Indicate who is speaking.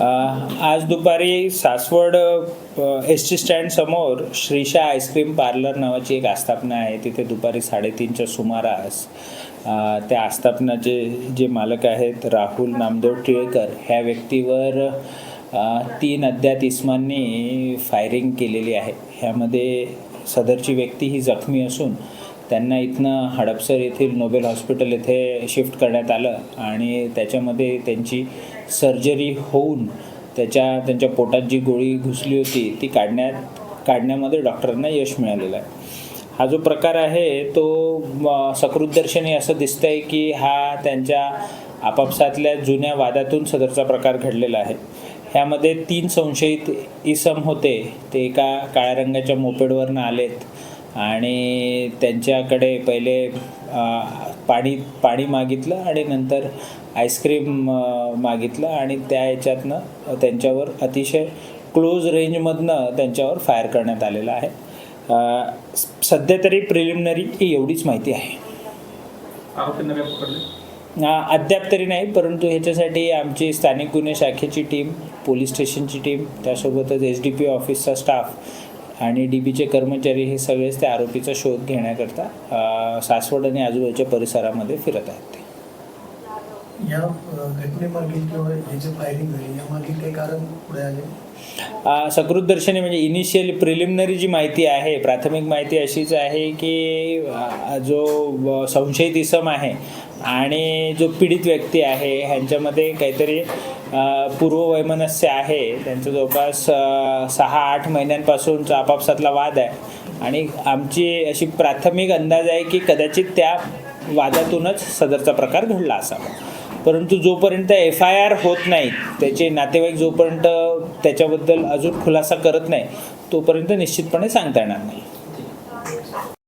Speaker 1: आज दुपारी Saswad S T stand समोर श्रीशा आईस्क्रीम पार्लर नावाची एक आस्थापना आहे. तिथे दुपारी साडेतीनच्या सुमारास त्या आस्थापनाचे जे मालक आहेत राहुल नामदेव टिळेकर ह्या व्यक्तीवर तीन अज्ञात इस्मांनी फायरिंग केलेली आहे. ह्यामध्ये सदरची व्यक्ती ही जखमी असून त्यांना इथनं हडपसर येथील नोबेल हॉस्पिटल येथे शिफ्ट करण्यात आलं आणि त्याच्यामध्ये त्यांची सर्जरी होऊन त्याच्या त्यांच्या पोटात जी गोळी घुसली होती ती काढण्यात काढण्यामध्ये डॉक्टरांना यश मिळालेलं आहे. हा जो प्रकार आहे तो सकृतदर्शनी असं दिसतं आहे की हा त्यांच्या आपापसातल्या जुन्या वादातून सदरचा प्रकार घडलेला आहे. ह्यामध्ये तीन संशयित इसम होते. ते एका काळ्या रंगाच्या मोपेडवरनं आलेत. आणि त्यांच्याकडे पहिले पाणी पाणी मागितलं आणि नंतर आईस्क्रीम मागितलं आणि त्या याच्यातनं त्यांच्यावर अतिशय क्लोज रेंजमधनं त्यांच्यावर फायर करण्यात आलेलं आहे. सध्या तरी प्रिलिमिनरी एवढीच माहिती आहे. अद्याप तरी नाही परंतु ह्याच्यासाठी आमची स्थानिक गुन्हे शाखेची टीम पोलीस स्टेशनची टीम त्यासोबतच एस डी पी ऑफिसचा स्टाफ आणि डी बीचे कर्मचारी हे सगळेच त्या आरोपीचा शोध घेण्याकरता सासवड आणि आजूबाजूच्या परिसरामध्ये फिरत आहेत ते.
Speaker 2: या अ, घटनेमागील किंवा हे जे फायरिंग झाली यामागील काही कारण पुढे आले?
Speaker 1: अ, सकृतदर्शनी म्हणजे इनिशियल प्रिलिमिनरी जी माहिती आहे प्राथमिक माहिती अशीच आहे की जो संशयित इसम आहे आणि जो पीडित व्यक्ती आहे ह्यांच्यामध्ये काहीतरी पूर्व पूर्ववैमनस्य आहे. त्यांचा जवळपास सहा आठ महिन्यांपासूनचा आपापसातला वाद आहे. आणि आमची अशी प्राथमिक अंदाज आहे की कदाचित त्या वादातूनच सदरचा प्रकार घडला असावा. परंतु जोपर्यंत एफ आय आर होत नाही त्याचे नातेवाईक जोपर्यंत त्याच्याबद्दल अजून खुलासा करत नाही तोपर्यंत निश्चितपणे सांगता येणार नाही.